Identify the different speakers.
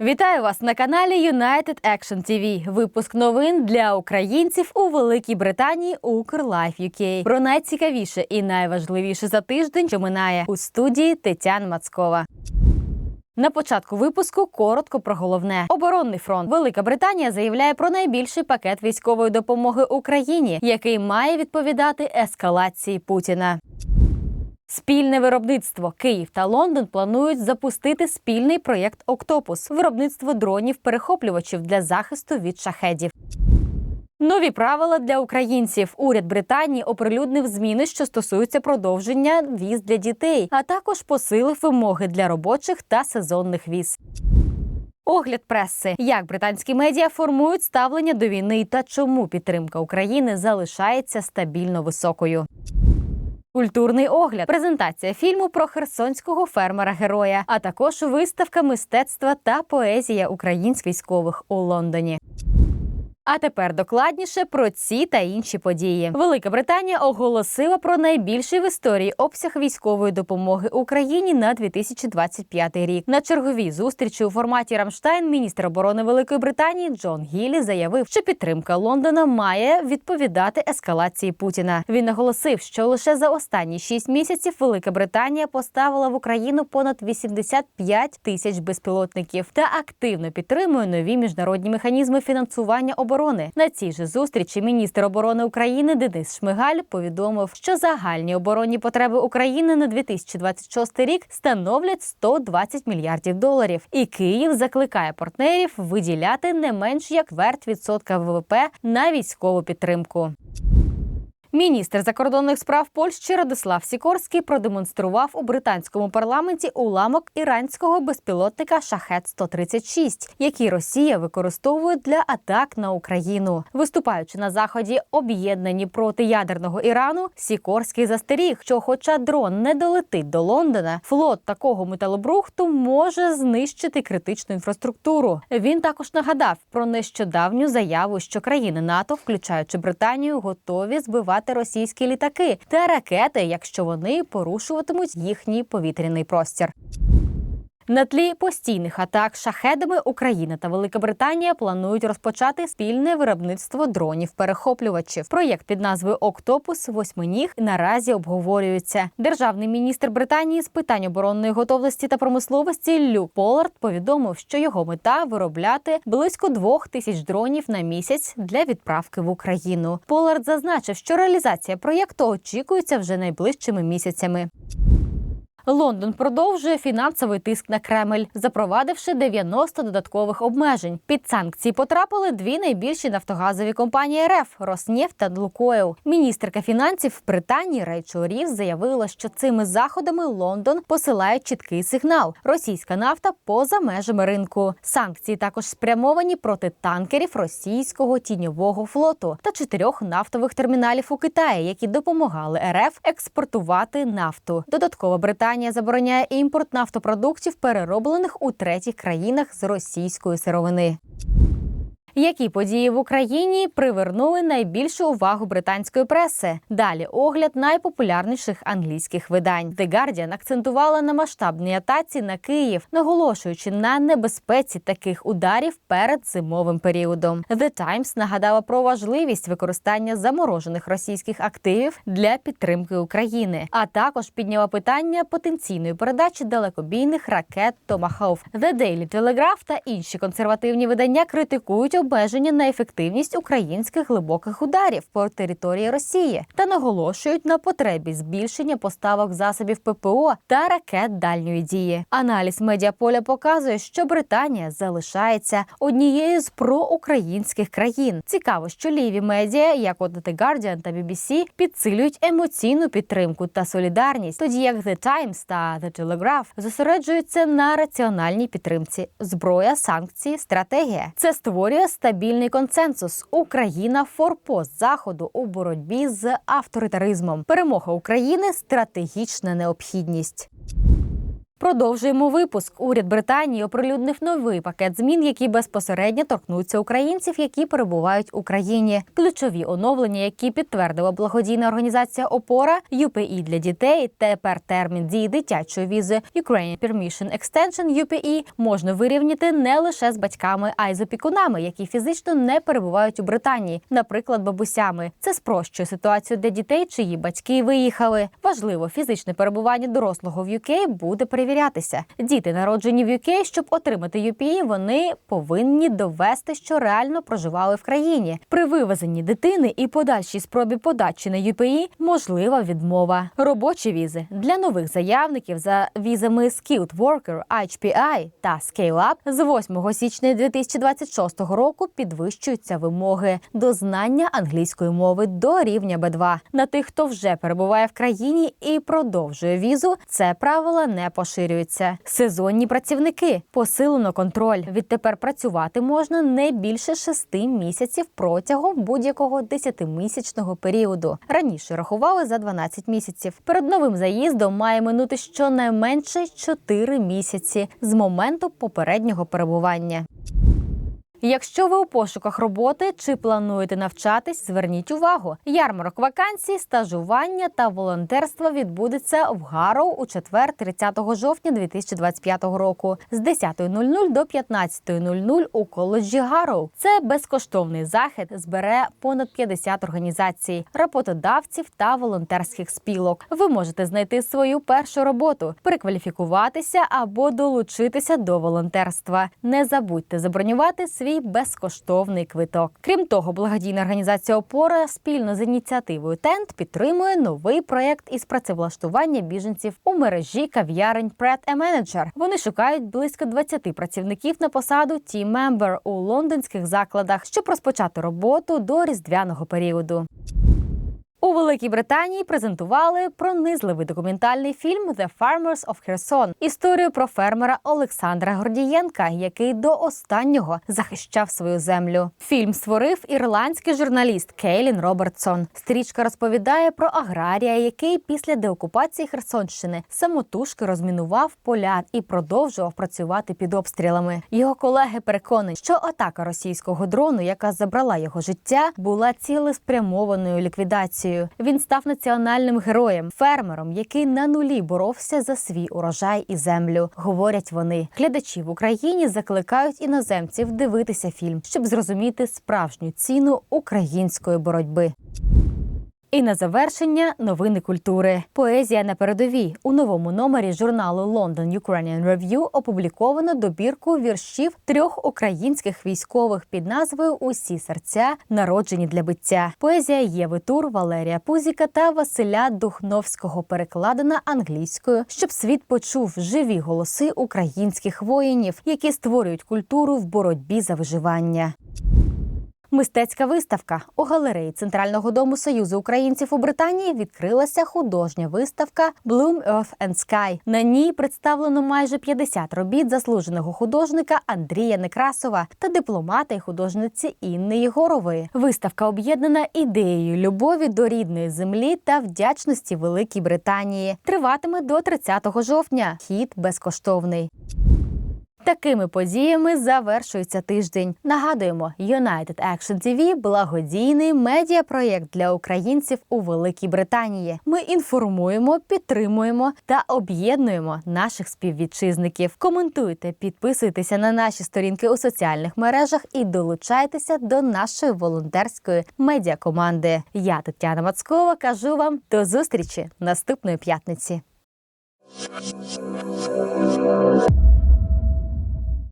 Speaker 1: Вітаю вас на каналі United Action TV. Випуск новин для українців у Великій Британії Укрлайф UK. Про найцікавіше і найважливіше за тиждень, що минає у студії Тетяна Мацкова. На початку випуску коротко про головне. Оборонний фронт. Велика Британія заявляє про найбільший пакет військової допомоги Україні, який має відповідати ескалації Путіна. Спільне виробництво Київ та Лондон планують запустити спільний проєкт Октопус виробництво дронів перехоплювачів для захисту від шахедів. Нові правила для українців. Уряд Британії оприлюднив зміни, що стосуються продовження віз для дітей, а також посилив вимоги для робочих та сезонних віз. Огляд преси, як британські медіа формують ставлення до війни та чому підтримка України залишається стабільно високою. Культурний огляд, презентація фільму про херсонського фермера-героя, а також виставка мистецтва та поезія українських військових у Лондоні. А тепер докладніше про ці та інші події. Велика Британія оголосила про найбільший в історії обсяг військової допомоги Україні на 2025 рік. На черговій зустрічі у форматі Рамштайн міністр оборони Великої Британії Джон Гіллі заявив, що підтримка Лондона має відповідати ескалації Путіна. Він наголосив, що лише за останні шість місяців Велика Британія поставила в Україну понад 85 тисяч безпілотників та активно підтримує нові міжнародні механізми фінансування оборони. На цій же зустрічі міністр оборони України Денис Шмигаль повідомив, що загальні оборонні потреби України на 2026 рік становлять 120 мільярдів доларів. І Київ закликає партнерів виділяти не менш як верть відсотка ВВП на військову підтримку. Міністр закордонних справ Польщі Радислав Сікорський продемонстрував у британському парламенті уламок іранського безпілотника Шахет 136 який Росія використовує для атак на Україну. Виступаючи на заході, об'єднані проти ядерного Ірану, Сікорський застеріг, що, хоча дрон не долетить до Лондона, флот такого металобрухту може знищити критичну інфраструктуру. Він також нагадав про нещодавню заяву, що країни НАТО, включаючи Британію, готові збивати російські літаки та ракети, якщо вони порушуватимуть їхній повітряний простір. На тлі постійних атак шахедами Україна та Велика Британія планують розпочати спільне виробництво дронів-перехоплювачів. Проєкт під назвою Октопус восьминіг наразі обговорюється. Державний міністр Британії з питань оборонної готовності та промисловості Люк Полард повідомив, що його мета виробляти близько двох тисяч дронів на місяць для відправки в Україну. Полард зазначив, що реалізація проєкту очікується вже найближчими місяцями. Лондон продовжує фінансовий тиск на Кремль, запровадивши 90 додаткових обмежень. Під санкції потрапили дві найбільші нафтогазові компанії РФ Роснефть та Лукойл. Міністерка фінансів Британії Рейчел Рівз заявила, що цими заходами Лондон посилає чіткий сигнал: російська нафта поза межами ринку. Санкції також спрямовані проти танкерів російського тіньового флоту та чотирьох нафтових терміналів у Китаї, які допомагали РФ експортувати нафту. Додатково Британія Британія забороняє імпорт нафтопродуктів, перероблених у третіх країнах з російської сировини. Які події в Україні привернули найбільшу увагу британської преси? Далі огляд найпопулярніших англійських видань. The Guardian акцентувала на масштабній атаці на Київ, наголошуючи на небезпеці таких ударів перед зимовим періодом. The Times нагадала про важливість використання заморожених російських активів для підтримки України, а також підняла питання потенційної передачі далекобійних ракет Tomahawk. The Daily Telegraph та інші консервативні видання критикують обмеження на ефективність українських глибоких ударів по території Росії та наголошують на потребі збільшення поставок засобів ППО та ракет дальньої дії. Аналіз медіаполя показує, що Британія залишається однією з проукраїнських країн. Цікаво, що ліві медіа, як от The Guardian та BBC, підсилюють емоційну підтримку та солідарність, тоді як The Times та The Telegraph зосереджуються на раціональній підтримці зброя, санкції, стратегія. Це створює стабільний консенсус. Україна форпост заходу у боротьбі з авторитаризмом. Перемога України стратегічна необхідність. Продовжуємо випуск. Уряд Британії оприлюднив новий пакет змін, які безпосередньо торкнуться українців, які перебувають в Україні. Ключові оновлення, які підтвердила благодійна організація Опора UPE для дітей. Тепер термін дії дитячої візи Ukrainian Permission Extension UPE можна вирівняти не лише з батьками, а й з опікунами, які фізично не перебувають у Британії, наприклад, бабусями. Це спрощує ситуацію для дітей, чиї батьки виїхали. Важливо, фізичне перебування дорослого в UK буде перевірятися. Діти, народжені в UK, щоб отримати UPE, вони повинні довести, що реально проживали в країні. При вивезенні дитини і подальшій спробі подачі на UPE можлива відмова. Робочі візи для нових заявників за візами Skilled Worker, HPI та Scale Up з 8 січня 2026 року підвищуються вимоги до знання англійської мови до рівня B2. На тих, хто вже перебуває в країні і продовжує візу, це правило не поширюється. Сезонні працівники посилено контроль. Відтепер працювати можна не більше шести місяців протягом будь-якого десятимісячного періоду. Раніше рахували за 12 місяців. Перед новим заїздом має минути щонайменше 4 місяці з моменту попереднього перебування. Якщо ви у пошуках роботи чи плануєте навчатись, зверніть увагу. Ярмарок вакансій, стажування та волонтерство відбудеться в Гароу у четвер, 30 жовтня 2025 року з 10.00 до 15.00 у коледжі Гароу. Це безкоштовний захід збере понад 50 організацій, роботодавців та волонтерських спілок. Ви можете знайти свою першу роботу, перекваліфікуватися або долучитися до волонтерства. Не забудьте забронювати свій безкоштовний квиток. Крім того, благодійна організація Опора спільно з ініціативою Тент підтримує новий проект із працевлаштування біженців у мережі кав'ярень Pret a Manager. Вони шукають близько 20 працівників на посаду Team Member у лондонських закладах, щоб розпочати роботу до різдвяного періоду. У Великій Британії презентували пронизливий документальний фільм «The Farmers of Kherson» – історію про фермера Олександра Гордієнка, який до останнього захищав свою землю. Фільм створив ірландський журналіст Кейлін Робертсон. Стрічка розповідає про аграрія, який після деокупації Херсонщини самотужки розмінував поля і продовжував працювати під обстрілами. Його колеги переконані, що атака російського дрону, яка забрала його життя, була цілеспрямованою ліквідацією. Він став національним героєм, фермером, який на нулі боровся за свій урожай і землю. Говорять вони. Глядачі в Україні закликають іноземців дивитися фільм, щоб зрозуміти справжню ціну української боротьби. І на завершення новини культури. Поезія на передовій у новому номері журналу London Ukrainian Review опубліковано добірку віршів трьох українських військових під назвою Усі серця народжені для биття. Поезія Єви Тур, Валерія Пузіка та Василя Духновського перекладена англійською, щоб світ почув живі голоси українських воїнів, які створюють культуру в боротьбі за виживання. Мистецька виставка у галереї Центрального дому Союзу українців у Британії відкрилася художня виставка Bloom Earth and Sky. На ній представлено майже 50 робіт заслуженого художника Андрія Некрасова та дипломата й художниці Інни Єгорової. Виставка об'єднана ідеєю любові до рідної землі та вдячності Великій Британії. Триватиме до 30 жовтня. Хід безкоштовний. Такими подіями завершується тиждень. Нагадуємо, United Action TV – благодійний медіапроєкт для українців у Великій Британії. Ми інформуємо, підтримуємо та об'єднуємо наших співвітчизників. Коментуйте, підписуйтеся на наші сторінки у соціальних мережах і долучайтеся до нашої волонтерської медіакоманди. Я Тетяна Мацкова кажу вам до зустрічі наступної п'ятниці.